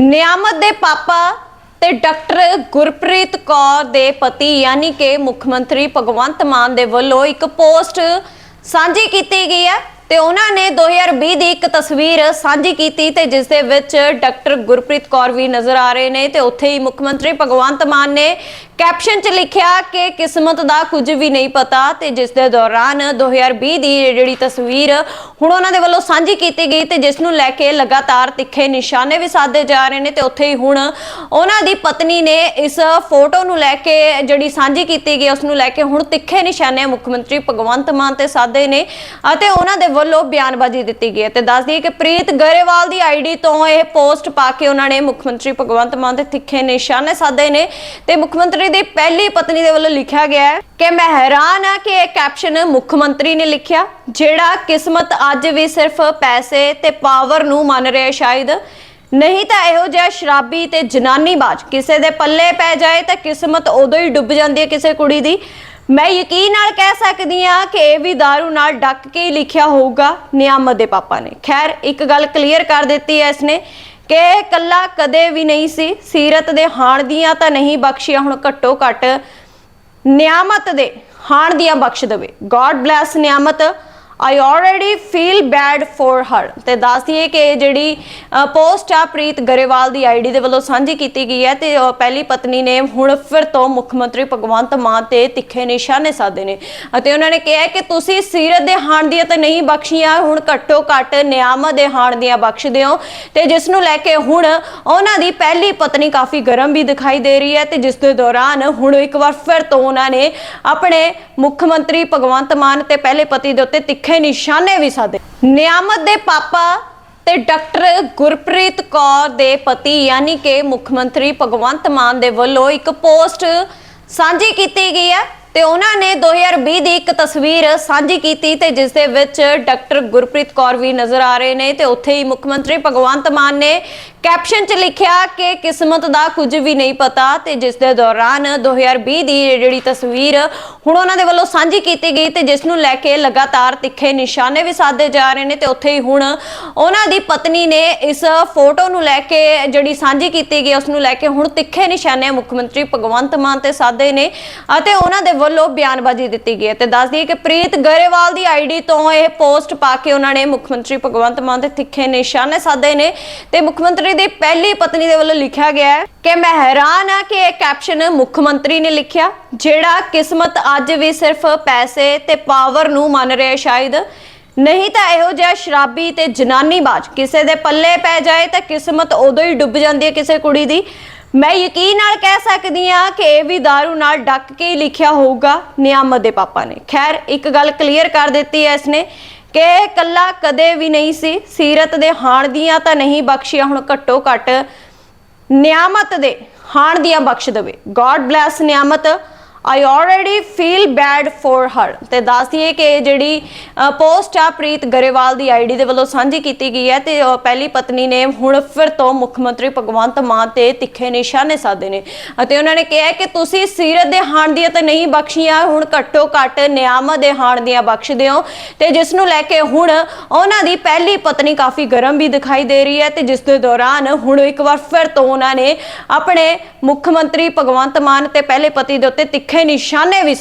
ਨਿਆਮਤ ਦੇ ਪਾਪਾ ਤੇ ਡਾਕਟਰ ਗੁਰਪ੍ਰੀਤ ਕੌਰ ਦੇ ਪਤੀ, ਯਾਨੀ ਕਿ ਮੁੱਖ ਮੰਤਰੀ ਭਗਵੰਤ ਮਾਨ ਦੇ ਵੱਲੋਂ ਇੱਕ ਪੋਸਟ ਸਾਂਝੀ ਕੀਤੀ ਗਈ ਹੈ ਤੇ ਉਹਨਾਂ ਨੇ 2020 ਦੀ ਇੱਕ ਤਸਵੀਰ ਸਾਂਝੀ ਕੀਤੀ ਤੇ ਜਿਸ ਦੇ ਵਿੱਚ ਡਾਕਟਰ ਗੁਰਪ੍ਰੀਤ ਕੌਰ ਵੀ ਨਜ਼ਰ ਆ ਰਹੇ ਨੇ ਤੇ ਉੱਥੇ ਹੀ ਮੁੱਖ ਮੰਤਰੀ ਭਗਵੰਤ ਮਾਨ ਨੇ ਕੈਪਸ਼ਨ 'ਚ ਲਿਖਿਆ ਕਿ ਕਿਸਮਤ ਦਾ ਕੁਝ ਵੀ ਨਹੀਂ ਪਤਾ ਤੇ ਜਿਸ ਦੇ ਦੌਰਾਨ 2020 ਦੀ ਜਿਹੜੀ ਤਸਵੀਰ ਹੁਣ ਉਹਨਾਂ ਦੇ ਵੱਲੋਂ ਸਾਂਝੀ ਕੀਤੀ ਗਈ ਤੇ ਜਿਸ ਨੂੰ ਲੈ ਕੇ ਲਗਾਤਾਰ ਤਿੱਖੇ ਨਿਸ਼ਾਨੇ ਵੀ ਸਾਧੇ ਜਾ ਰਹੇ ਨੇ ਤੇ ਉੱਥੇ ਹੀ ਹੁਣ ਉਹਨਾਂ ਦੀ ਪਤਨੀ ਨੇ ਇਸ ਫੋਟੋ ਨੂੰ ਲੈ ਕੇ ਜਿਹੜੀ ਸਾਂਝੀ ਕੀਤੀ ਗਈ, ਉਸ ਨੂੰ ਲੈ ਕੇ ਹੁਣ ਤਿੱਖੇ ਨਿਸ਼ਾਨੇ ਮੁੱਖ ਮੰਤਰੀ ਭਗਵੰਤ ਮਾਨ ਤੇ ਸਾਧੇ ਨੇ ਅਤੇ ਉਹਨਾਂ ਦੇ ਵੱਲੋਂ ਬਿਆਨਬਾਜ਼ੀ ਦਿੱਤੀ ਗਈ ਹੈ ਤੇ ਦੱਸ ਦਈਏ ਕਿ ਪ੍ਰੀਤ ਗਰੇਵਾਲ ਦੀ ਆਈਡੀ ਤੋਂ ਇਹ ਪੋਸਟ ਪਾ ਕੇ ਉਹਨਾਂ ਨੇ ਮੁੱਖ ਮੰਤਰੀ ਭਗਵੰਤ ਮਾਨ ਤੇ ਤਿੱਖੇ ਨਿਸ਼ਾਨੇ ਸਾਧੇ ਨੇ ਤੇ ਮੁੱਖ ਮੰਤਰੀ ਦੀ ਪਹਿਲੀ ਪਤਨੀ ਦੇ ਵੱਲੋਂ ਲਿਖਿਆ ਗਿਆ ਹੈ ਕਿ ਮੈਂ ਹੈਰਾਨ ਆ ਕਿ ਇਹ ਕੈਪਸ਼ਨ ਮੁੱਖ ਮੰਤਰੀ ਨੇ ਲਿਖਿਆ, ਜਿਹੜਾ ਕਿਸਮਤ ਅੱਜ ਵੀ ਸਿਰਫ ਪੈਸੇ ਤੇ ਪਾਵਰ ਨੂੰ ਮੰਨ ਰਿਹਾ ਸ਼ਾਇਦ। ਨਹੀਂ ਤਾਂ ਇਹੋ ਜਿਹਾ ਸ਼ਰਾਬੀ ਤੇ ਜਨਾਨੀਬਾਜ਼, ਕਿਸੇ ਦੇ ਪੱਲੇ ਪੈ ਜਾਏ ਤਾਂ ਕਿਸਮਤ ਉਦੋਂ ਹੀ ਡੁੱਬ ਜਾਂਦੀ ਹੈ ਕਿਸੇ ਕੁੜੀ ਦੀ। ਮੈਂ ਯਕੀਨ ਨਾਲ ਕਹਿ ਸਕਦੀ ਹਾਂ ਕਿ ਇਹ ਵੀ दारू ਨਾਲ ਡੱਕ ਕੇ ਹੀ ਲਿਖਿਆ ਹੋਊਗਾ ਨਿਆਮਤ ਦੇ ਪਾਪਾ ਨੇ। ਖੈਰ, ਇੱਕ ਗੱਲ ਕਲੀਅਰ ਕਰ ਦਿੱਤੀ ਹੈ ਇਸਨੇ ਕਿ ਕੱਲਾ ਕਦੇ ਵੀ ਨਹੀਂ ਸੀ। ਸੀਰਤ ਦੇ ਹਾਣ ਦੀਆਂ ਤਾਂ ਨਹੀਂ ਬਖਸ਼ੀਆਂ, ਹੁਣ ਘੱਟੋ ਘੱਟ ਨਿਆਮਤ ਦੇ ਹਾਣ ਦੀਆਂ ਬਖਸ਼ ਦੇਵੇ। God bless Niamat. I already feel bad for her ਤੇ ਦੱਸ ਕਿ ਜਿਹੜੀ ਪੋਸਟ ਆ ਪ੍ਰੀਤ ਗਰੇਵਾਲ ਦੀ ਆਈਡੀ ਦੇ ਵੱਲੋਂ ਸਾਂਝੀ ਕੀਤੀ ਗਈ ਹੈ ਤੇ ਪਹਿਲੀ ਪਤਨੀ ਨੇ ਹੁਣ ਫਿਰ ਤੋਂ ਮੁੱਖ ਮੰਤਰੀ ਭਗਵੰਤ ਮਾਨ ਤੇ ਤਿੱਖੇ ਨਿਸ਼ਾਨੇ ਸਾਧੇ ਨੇ। ਅਤੇ ਉਹਨਾਂ ਨੇ ਕਿਹਾ ਕਿ ਤੁਸੀਂ ਸੀਰਤ ਦੇ ਹਾਣ ਦੀਆਂ ਤਾਂ ਨਹੀਂ ਬਖਸ਼ੀਆਂ, ਹੁਣ ਘੱਟੋ ਘੱਟ ਨਿਆਮਤ ਦੇ ਹਾਣ ਦੀਆਂ ਬਖਸ਼ਦੇ ਹੋ। ਤੇ ਜਿਸ ਨੂੰ ਲੈ ਕੇ ਹੁਣ ਉਹਨਾਂ ਦੀ ਪਹਿਲੀ ਪਤਨੀ ਕਾਫੀ ਗਰਮ ਵੀ ਦਿਖਾਈ ਦੇ ਰਹੀ ਹੈ ਤੇ ਜਿਸ ਦੇ ਦੌਰਾਨ ਹੁਣ ਇੱਕ ਵਾਰ ਫਿਰ ਤੋਂ ਉਹਨਾਂ ਨੇ ਆਪਣੇ ਮੁੱਖ ਮੰਤਰੀ ਭਗਵੰਤ ਮਾਨ ਤੇ ਪਹਿਲੇ ਪਤੀ ਦੇ ਉੱਤੇ ਤਿੱਖੇ ਨਿਸ਼ਾਨੇ ਵੀ ਸਾਦੇ ਨਿਆਮਤ ਦੇ ਪਾਪਾ ਤੇ ਡਾਕਟਰ ਗੁਰਪ੍ਰੀਤ ਕੌਰ ਦੇ ਪਤੀ, ਯਾਨੀ ਕਿ ਮੁੱਖ ਮੰਤਰੀ ਭਗਵੰਤ ਮਾਨ ਦੇ ਵੱਲੋਂ ਇੱਕ ਪੋਸਟ ਸਾਂਝੀ ਕੀਤੀ ਗਈ ਹੈ। ਤੇ ਉਹਨਾਂ ਨੇ 2020 ਦੀ ਇੱਕ ਤਸਵੀਰ ਸਾਂਝੀ ਕੀਤੀ ਤੇ ਜਿਸ ਦੇ ਵਿੱਚ ਡਾਕਟਰ ਗੁਰਪ੍ਰੀਤ ਕੌਰ ਵੀ ਨਜ਼ਰ ਆ ਰਹੇ ਨੇ ਤੇ ਉੱਥੇ ਹੀ ਮੁੱਖ ਮੰਤਰੀ ਭਗਵੰਤ ਮਾਨ ਨੇ ਕੈਪਸ਼ਨ 'ਚ ਲਿਖਿਆ ਕਿ ਕਿਸਮਤ ਦਾ ਕੁਝ ਵੀ ਨਹੀਂ ਪਤਾ ਤੇ ਜਿਸ ਦੇ ਦੌਰਾਨ 2020 ਦੀ ਜਿਹੜੀ ਤਸਵੀਰ ਹੁਣ ਉਹਨਾਂ ਦੇ ਵੱਲੋਂ ਸਾਂਝੀ ਕੀਤੀ ਗਈ ਤੇ ਜਿਸ ਨੂੰ ਲੈ ਕੇ ਲਗਾਤਾਰ ਤਿੱਖੇ ਨਿਸ਼ਾਨੇ ਵੀ ਸਾਧੇ ਜਾ ਰਹੇ ਨੇ ਤੇ ਉੱਥੇ ਹੀ ਹੁਣ ਉਹਨਾਂ ਦੀ ਪਤਨੀ ਨੇ ਇਸ ਫੋਟੋ ਨੂੰ ਲੈ ਕੇ ਜਿਹੜੀ ਸਾਂਝੀ ਕੀਤੀ ਗਈ, ਉਸ ਨੂੰ ਲੈ ਕੇ ਹੁਣ ਤਿੱਖੇ ਨਿਸ਼ਾਨੇ ਮੁੱਖ ਮੰਤਰੀ ਭਗਵੰਤ ਮਾਨ ਤੇ ਸਾਧੇ ਨੇ ਅਤੇ ਉਹਨਾਂ ਦੇ ਵੱਲੋਂ ਬਿਆਨਬਾਜ਼ੀ ਦਿੱਤੀ ਗਈ ਹੈ ਤੇ ਦੱਸ ਦਈਏ ਕਿ ਪ੍ਰੀਤ ਗਰੇਵਾਲ ਦੀ ਆਈਡੀ ਤੋਂ ਇਹ ਪੋਸਟ ਪਾ ਕੇ ਉਹਨਾਂ ਨੇ ਮੁੱਖ ਮੰਤਰੀ ਭਗਵੰਤ ਮਾਨ ਤੇ ਤਿੱਖੇ ਨਿਸ਼ਾਨੇ ਸਾਧੇ ਨੇ ਤੇ ਮੁੱਖ ਮੰਤਰੀ ਦੀ ਪਹਿਲੀ ਪਤਨੀ ਦੇ ਵੱਲੋਂ ਲਿਖਿਆ ਗਿਆ ਹੈ ਕਿ ਮੈਂ ਹੈਰਾਨ ਆ ਕਿ ਇਹ ਕੈਪਸ਼ਨ ਮੁੱਖ ਮੰਤਰੀ ਨੇ ਲਿਖਿਆ, ਜਿਹੜਾ ਕਿਸਮਤ ਅੱਜ ਵੀ ਸਿਰਫ ਪੈਸੇ ਤੇ ਪਾਵਰ ਨੂੰ ਮੰਨ ਰਿਹਾ ਸ਼ਾਇਦ। ਨਹੀਂ ਤਾਂ ਇਹੋ ਜਿਹਾ ਸ਼ਰਾਬੀ ਤੇ ਜਨਾਨੀਬਾਜ਼, ਕਿਸੇ ਦੇ ਪੱਲੇ ਪੈ ਜਾਏ ਤਾਂ ਕਿਸਮਤ ਉਦੋਂ ਹੀ ਡੁੱਬ ਜਾਂਦੀ ਹੈ ਕਿਸੇ ਕੁੜੀ ਦੀ। ਮੈਂ ਯਕੀਨ ਨਾਲ ਕਹਿ ਸਕਦੀ ਆ ਕਿ ਇਹ ਵੀ दारू ਨਾਲ ਡੱਕ ਕੇ ਹੀ ਲਿਖਿਆ ਹੋਊਗਾ, ਨਿਆਮਤ ਦੇ ਪਾਪਾ ਨੇ। ਖੈਰ, ਇੱਕ ਗੱਲ ਕਲੀਅਰ ਕਰ ਦਿੱਤੀ ਹੈ ਇਸਨੇ ਕਿ ਇਹ ਕੱਲਾ ਕਦੇ ਵੀ ਨਹੀਂ ਸੀ। ਸੀਰਤ ਦੇ ਹਾਣ ਦੀਆਂ ਤਾਂ ਨਹੀਂ ਬਖਸ਼ੀਆਂ, ਹੁਣ ਘੱਟੋ ਘੱਟ ਨਿਆਮਤ ਦੇ ਹਾਣ ਦੀਆਂ ਬਖਸ਼ ਦੇਵੇ। God bless Niamat. I already feel bad for her ਤੇ ਦੱਸ ਦਈਏ ਕਿ ਜਿਹੜੀ ਪੋਸਟ ਆ ਪ੍ਰੀਤ ਗਰੇਵਾਲ ਦੀ ਆਈਡੀ ਦੇ ਵੱਲੋਂ ਸਾਂਝੀ ਕੀਤੀ ਗਈ ਹੈ ਤੇ ਪਹਿਲੀ ਪਤਨੀ ਨੇ ਹੁਣ ਫਿਰ ਤੋਂ ਮੁੱਖ ਮੰਤਰੀ ਭਗਵੰਤ ਮਾਨ ਤੇ ਤਿੱਖੇ ਨਿਸ਼ਾਨੇ ਸਾਧੇ ਨੇ। ਅਤੇ ਉਹਨਾਂ ਨੇ ਕਿਹਾ ਕਿ ਤੁਸੀਂ ਸੀਰਤ ਦੇ ਹਾਣ ਦੀਆਂ ਤਾਂ ਨਹੀਂ ਬਖਸ਼ੀਆਂ, ਹੁਣ ਘੱਟੋ ਘੱਟ ਨਿਆਮਤ ਦੇ ਹਾਣ ਦੀਆਂ ਬਖਸ਼ਦੇ ਹੋ। ਤੇ ਜਿਸ ਨੂੰ ਲੈ ਕੇ ਹੁਣ ਉਹਨਾਂ ਦੀ ਪਹਿਲੀ ਪਤਨੀ ਕਾਫੀ ਗਰਮ ਵੀ ਦਿਖਾਈ ਦੇ ਰਹੀ ਹੈ ਤੇ ਜਿਸ ਦੇ ਦੌਰਾਨ ਹੁਣ ਇੱਕ ਵਾਰ ਫਿਰ ਤੋਂ ਉਹਨਾਂ ਨੇ ਆਪਣੇ ਮੁੱਖ ਮੰਤਰੀ ਭਗਵੰਤ ਮਾਨ ਤੇ ਪਹਿਲੇ ਪਤੀ ਦੇ ਉੱਤੇ ਤਿੱਖੇ ਨਿਸ਼ਾਨੇ ਵੀ